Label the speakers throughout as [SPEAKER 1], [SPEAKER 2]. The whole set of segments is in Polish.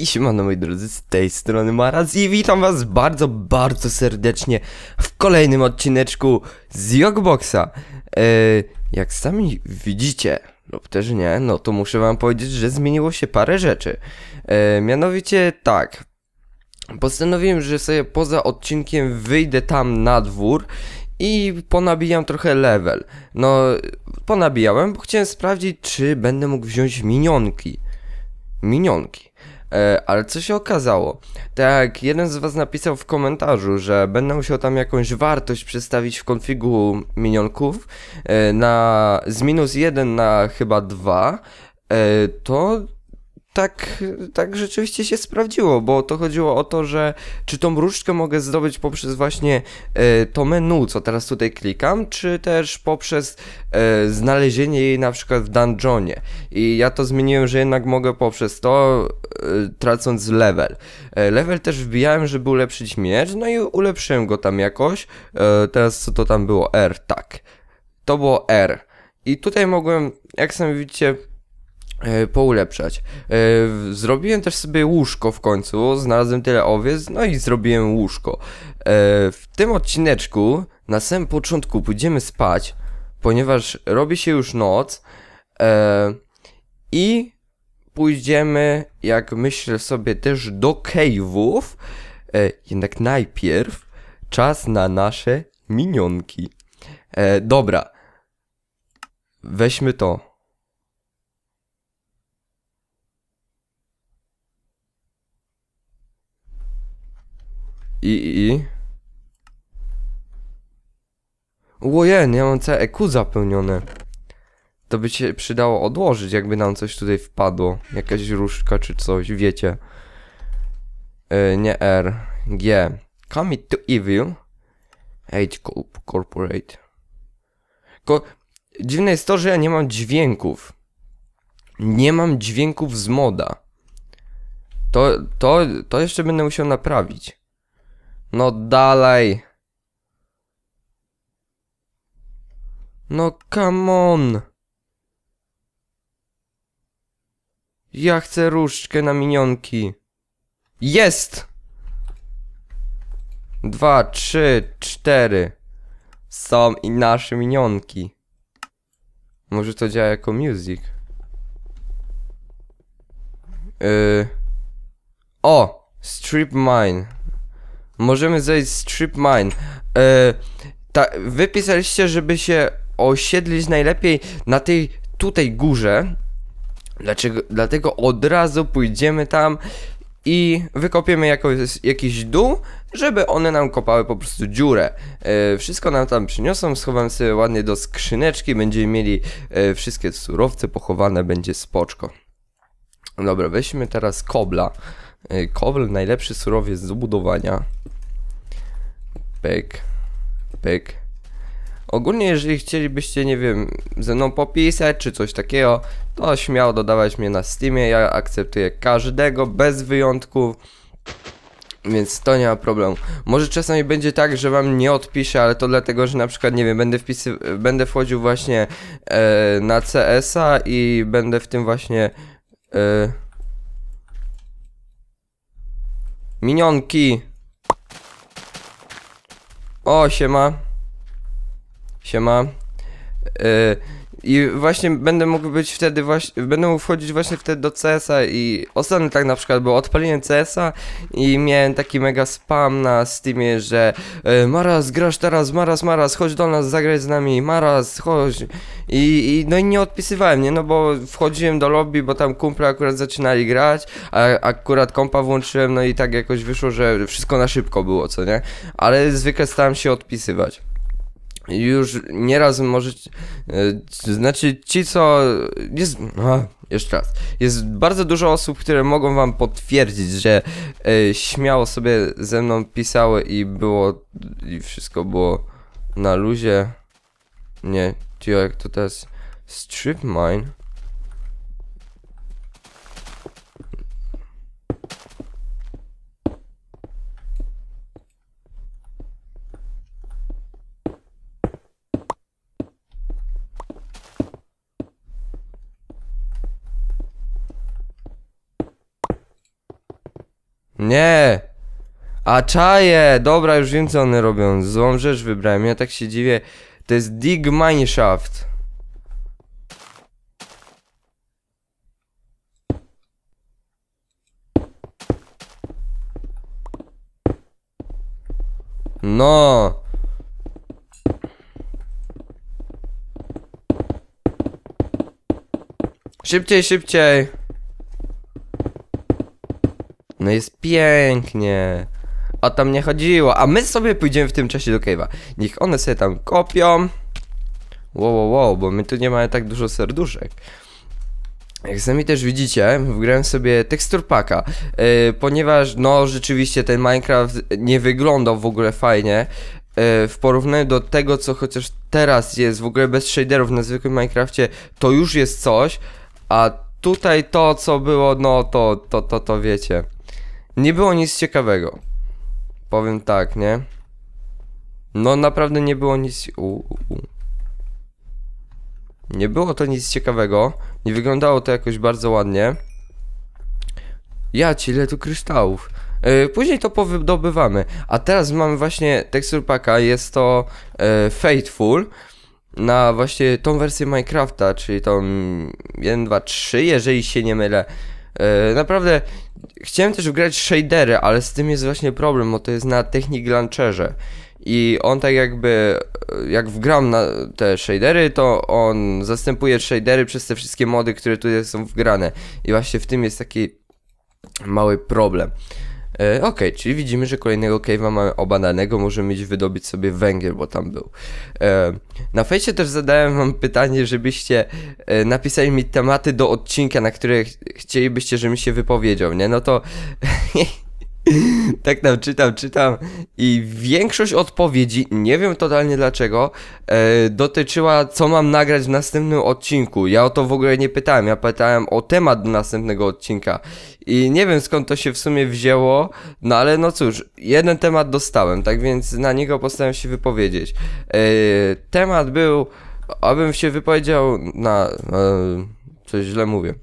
[SPEAKER 1] Hej, siemano moi drodzy, z tej strony Maraz i witam was bardzo, bardzo serdecznie w kolejnym odcineczku z Jogboxa. E, jak sami widzicie, lub też nie, no to muszę wam powiedzieć, że zmieniło się parę rzeczy. E, mianowicie tak, postanowiłem, że sobie poza odcinkiem wyjdę tam na dwór i ponabijam trochę level. No, ponabijałem, bo chciałem sprawdzić, czy będę mógł wziąć minionki. Minionki. E, ale co się okazało? Tak, jeden z was napisał w komentarzu, że będę musiał tam jakąś wartość przedstawić w konfigu minionków e, na z minus 1 na chyba 2, e, to tak, tak rzeczywiście się sprawdziło, bo to chodziło o to, że czy tą różdżkę mogę zdobyć poprzez właśnie e, to menu, co teraz tutaj klikam, czy też poprzez e, znalezienie jej na przykład w dungeonie. I ja to zmieniłem, że jednak mogę poprzez to, e, tracąc level. E, level też wbijałem, żeby ulepszyć miecz, no i ulepszyłem go tam jakoś. E, teraz co to tam było? R, tak. To było R. I tutaj mogłem, jak sami widzicie, poulepszać. E, Zrobiłem też sobie łóżko w końcu, znalazłem tyle owiec, no i zrobiłem łóżko. E, W tym odcineczku na samym początku pójdziemy spać, ponieważ robi się już noc e, i pójdziemy, jak myślę sobie, też do cave'ów. E, Jednak najpierw czas na nasze minionki. E, Dobra. Weźmy to. I, i, i. Łojen, ja mam całe EQ zapełnione. To by się przydało odłożyć, jakby nam coś tutaj wpadło. Jakaś różdżka czy coś, wiecie. E, nie R. G. Commit to evil. Co- corporate. Ko Dziwne jest to, że ja nie mam dźwięków. Nie mam dźwięków z moda. To, to, to jeszcze będę musiał naprawić. No dalej. No come on. Ja chcę różdżkę na minionki. Jest! Dwa, trzy, cztery. Są i nasze minionki. Może to działa jako music. Yy. O! Strip mine. Możemy zejść strip mine. E, ta, żeby się osiedlić najlepiej na tej tutaj górze. Dlaczego, dlatego od razu pójdziemy tam i wykopiemy jakoś, jakiś dół, żeby one nam kopały po prostu dziurę. E, wszystko nam tam przyniosą, schowam sobie ładnie do skrzyneczki, będziemy mieli e, wszystkie surowce pochowane, będzie spoczko. Dobra, weźmy teraz kobla. E, Kobl, najlepszy surowiec do budowania. Pyk, pyk. Ogólnie, jeżeli chcielibyście, nie wiem, ze mną popisać czy coś takiego, to śmiało dodawać mnie na Steamie. Ja akceptuję każdego bez wyjątków. Więc to nie ma problemu. Może czasami będzie tak, że wam nie odpiszę, ale to dlatego, że na przykład, nie wiem, będę wpisy, będę wchodził właśnie e, na CS-a i będę w tym właśnie e, minionki. O, siema. Siema. Yy, I właśnie będę mógł być wtedy właśnie, będę mógł wchodzić właśnie wtedy do CS-a i ostatnio tak na przykład było, odpaliłem CS-a i miałem taki mega spam na Steamie, że yy, Maras, grasz teraz, Maras, Maras, chodź do nas, zagraj z nami, Maras, chodź. I, I no i nie odpisywałem, nie, no bo wchodziłem do lobby, bo tam kumple akurat zaczynali grać, a akurat kompa włączyłem, no i tak jakoś wyszło, że wszystko na szybko było, co nie? Ale zwykle starałem się odpisywać. Już nieraz możecie. e, Znaczy, ci co. Jest. Jeszcze raz. Jest bardzo dużo osób, które mogą wam potwierdzić, że e, śmiało sobie ze mną pisały i było. I wszystko było na luzie. Nie, jak to teraz. Strip mine. Nie! A czaje! Dobra, już wiem co one robią. Złą rzecz wybrałem. Ja tak się dziwię. To jest Dig Mineshaft. No! Szybciej, szybciej! No jest pięknie. O tam nie chodziło. A my sobie pójdziemy w tym czasie do cave'a. Niech one sobie tam kopią. Wow, wow, wow, bo my tu nie mamy tak dużo serduszek. Jak sami też widzicie, wgrałem sobie tekstur paka, yy, ponieważ no rzeczywiście ten Minecraft nie wyglądał w ogóle fajnie yy, w porównaniu do tego co chociaż teraz jest w ogóle bez shaderów na zwykłym Minecrafcie to już jest coś, a tutaj to co było no to to to to wiecie. Nie było nic ciekawego. Powiem tak, nie? No naprawdę nie było nic. U, u, u. Nie było to nic ciekawego. Nie wyglądało to jakoś bardzo ładnie. Ja ci ile tu kryształów. Yy, później to powydobywamy. A teraz mamy właśnie tekstur paka. Jest to yy, Fateful. Na właśnie tą wersję Minecrafta, czyli tą 1, 2, 3, jeżeli się nie mylę. Yy, naprawdę chciałem też wgrać shadery, ale z tym jest właśnie problem, bo to jest na Technic Launcherze. I on tak jakby, jak wgram na te shadery, to on zastępuje shadery przez te wszystkie mody, które tutaj są wgrane. I właśnie w tym jest taki mały problem. E, ok, czyli widzimy, że kolejnego cave'a mamy obadanego, możemy iść wydobyć sobie węgiel, bo tam był. E, na fejsie też zadałem wam pytanie, żebyście e, napisali mi tematy do odcinka, na które ch chcielibyście, żebym się wypowiedział, nie? No to... tak tam czytam, czytam i większość odpowiedzi, nie wiem totalnie dlaczego, e, dotyczyła co mam nagrać w następnym odcinku. Ja o to w ogóle nie pytałem, ja pytałem o temat następnego odcinka i nie wiem skąd to się w sumie wzięło, no ale no cóż, jeden temat dostałem, tak więc na niego postanowiłem się wypowiedzieć. E, temat był, abym się wypowiedział na... E, coś źle mówię.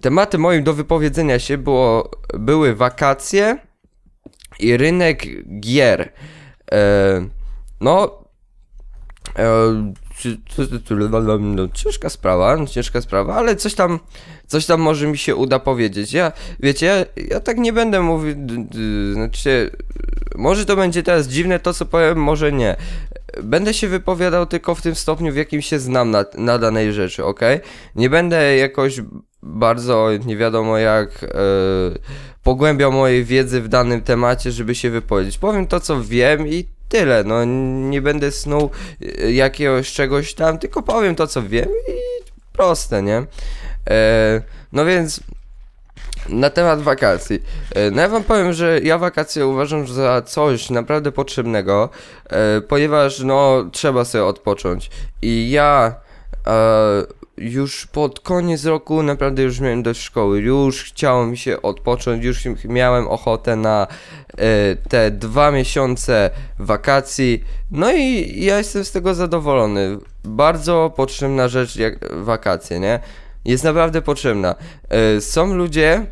[SPEAKER 1] Tematy moim do wypowiedzenia się było, były wakacje i rynek gier. E, no, e, ciężka sprawa, ciężka sprawa, ale coś tam, coś tam może mi się uda powiedzieć. Ja, wiecie, ja, ja tak nie będę mówił, znaczy, może to będzie teraz dziwne to, co powiem, może nie. Będę się wypowiadał tylko w tym stopniu, w jakim się znam na, na danej rzeczy, ok? Nie będę jakoś bardzo nie wiadomo jak e, pogłębiał mojej wiedzy w danym temacie, żeby się wypowiedzieć. Powiem to, co wiem i tyle. No, nie będę snuł e, jakiegoś czegoś tam, tylko powiem to, co wiem i proste, nie? E, no więc na temat wakacji. No ja wam powiem, że ja wakacje uważam za coś naprawdę potrzebnego, ponieważ no trzeba sobie odpocząć. I ja już pod koniec roku naprawdę już miałem dość szkoły, już chciało mi się odpocząć, już miałem ochotę na e, te dwa miesiące wakacji, no i ja jestem z tego zadowolony. Bardzo potrzebna rzecz jak wakacje, nie? Jest naprawdę potrzebna. E, są ludzie,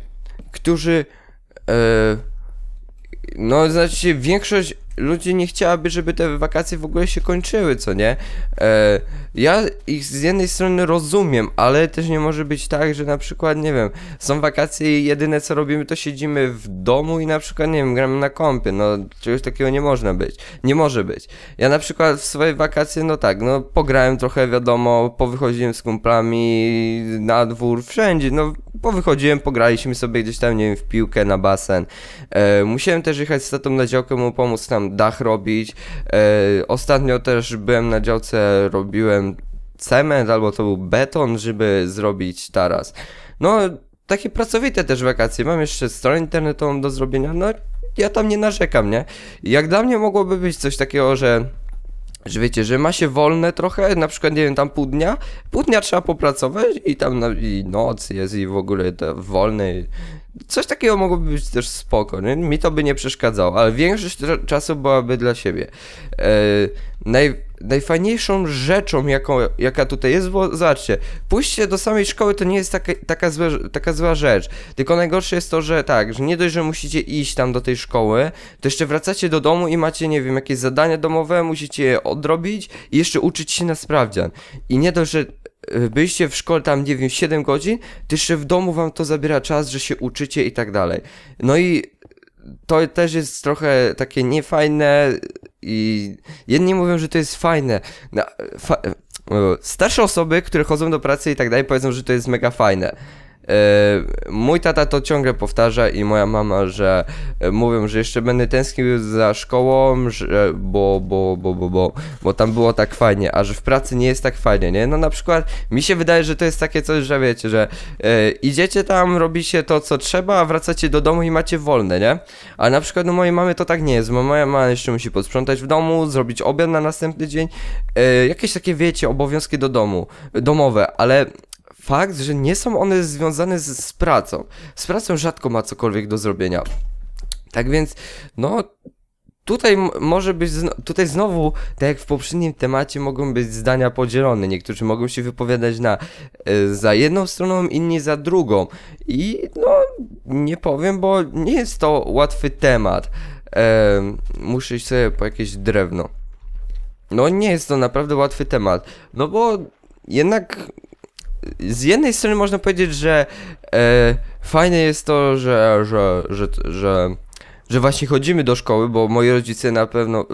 [SPEAKER 1] którzy e, no, znaczy większość ludzi nie chciałaby, żeby te wakacje w ogóle się kończyły, co nie? E, ja ich z jednej strony rozumiem, ale też nie może być tak, że na przykład, nie wiem, są wakacje i jedyne co robimy to siedzimy w domu i na przykład, nie wiem, gramy na kompie, no czegoś takiego nie można być, nie może być. Ja na przykład w swoje wakacje, no tak, no pograłem trochę, wiadomo, powychodziłem z kumplami na dwór, wszędzie, no powychodziłem, pograliśmy sobie gdzieś tam, nie wiem, w piłkę, na basen. E, musiałem też jechać z tatą na działkę mu pomóc tam dach robić. E, ostatnio też byłem na działce, robiłem cement albo to był beton, żeby zrobić taras. No, takie pracowite też wakacje. Mam jeszcze stronę internetową do zrobienia. No, ja tam nie narzekam, nie? Jak dla mnie mogłoby być coś takiego, że że wiecie, że ma się wolne trochę, na przykład, nie wiem, tam pół dnia, pół dnia trzeba popracować i tam i noc jest i w ogóle to wolny, coś takiego mogłoby być też spoko, nie? mi to by nie przeszkadzało, ale większość czasu byłaby dla siebie. E, naj, najfajniejszą rzeczą, jaką, jaka tutaj jest, bo zobaczcie, pójście do samej szkoły to nie jest taka, taka, złe, taka zła rzecz, tylko najgorsze jest to, że tak, że nie dość, że musicie iść tam do tej szkoły, to jeszcze wracacie do domu i macie, nie wiem, jakieś zadania domowe, musicie je odrobić i jeszcze uczyć się na sprawdzian. I nie dość, że byliście w szkole tam, nie wiem, 7 godzin, to jeszcze w domu wam to zabiera czas, że się uczycie i tak dalej. No i to też jest trochę takie niefajne i jedni mówią, że to jest fajne. Fa e, starsze osoby, które chodzą do pracy i tak dalej, powiedzą, że to jest mega fajne. E, mój tata to ciągle powtarza i moja mama, że e, mówią, że jeszcze będę tęsknił za szkołą, że, bo, bo, bo, bo, bo, bo tam było tak fajnie, a że w pracy nie jest tak fajnie, nie? No na przykład mi się wydaje, że to jest takie coś, że wiecie, że e, idziecie tam, robicie to, co trzeba, a wracacie do domu i macie wolne, nie? A na przykład no mojej mamy to tak nie jest, bo moja mama jeszcze musi posprzątać w domu, zrobić obiad na następny dzień, e, jakieś takie, wiecie, obowiązki do domu, domowe, ale fakt, że nie są one związane z, z pracą. Z pracą rzadko ma cokolwiek do zrobienia. Tak więc, no, tutaj może być, tutaj znowu, tak jak w poprzednim temacie, mogą być zdania podzielone. Niektórzy mogą się wypowiadać na e, za jedną stroną, inni za drugą. I no, nie powiem, bo nie jest to łatwy temat. E, muszę iść sobie po jakieś drewno. No, nie jest to naprawdę łatwy temat. No bo jednak z jednej strony można powiedzieć, że e, fajne jest to, że, że, że, że, że właśnie chodzimy do szkoły, bo moi rodzice na pewno,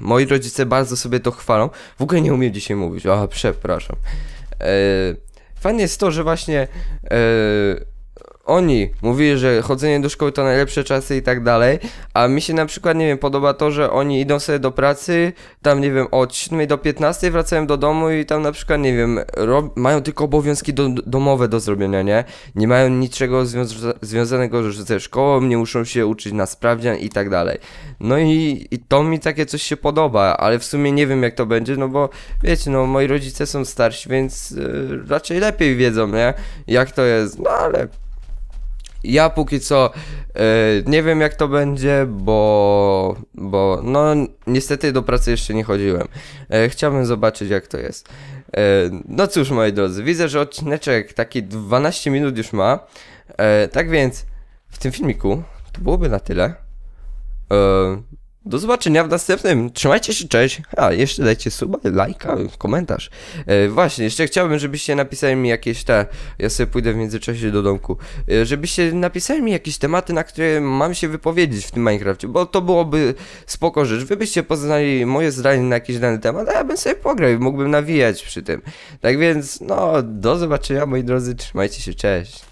[SPEAKER 1] moi rodzice bardzo sobie to chwalą. W ogóle nie umiem dzisiaj mówić, a przepraszam. E, fajne jest to, że właśnie e, oni mówili, że chodzenie do szkoły to najlepsze czasy i tak dalej, a mi się na przykład, nie wiem, podoba to, że oni idą sobie do pracy, tam, nie wiem, od 7 do 15 wracają do domu i tam na przykład, nie wiem, mają tylko obowiązki do, domowe do zrobienia, nie? Nie mają niczego związa związanego ze szkołą, nie muszą się uczyć na sprawdzian i tak dalej. No i, i to mi takie coś się podoba, ale w sumie nie wiem jak to będzie, no bo wiecie, no moi rodzice są starsi, więc yy, raczej lepiej wiedzą, nie? Jak to jest, no ale ja póki co e, nie wiem jak to będzie, bo, bo no niestety do pracy jeszcze nie chodziłem. E, chciałbym zobaczyć jak to jest. E, no cóż moi drodzy, widzę, że odcineczek taki 12 minut już ma. Tak więc w tym filmiku to byłoby na tyle. Do zobaczenia w następnym. Trzymajcie się, cześć. A, jeszcze dajcie suba, lajka, komentarz. E, właśnie, jeszcze chciałbym, żebyście napisali mi jakieś te. Ja sobie pójdę w międzyczasie do domku. E, żebyście napisali mi jakieś tematy, na które mam się wypowiedzieć w tym Minecrafcie, bo to byłoby spoko rzecz. Wy byście poznali moje zdanie na jakiś dany temat, a ja bym sobie pograł i mógłbym nawijać przy tym. Tak więc, no, do zobaczenia moi drodzy, trzymajcie się, cześć.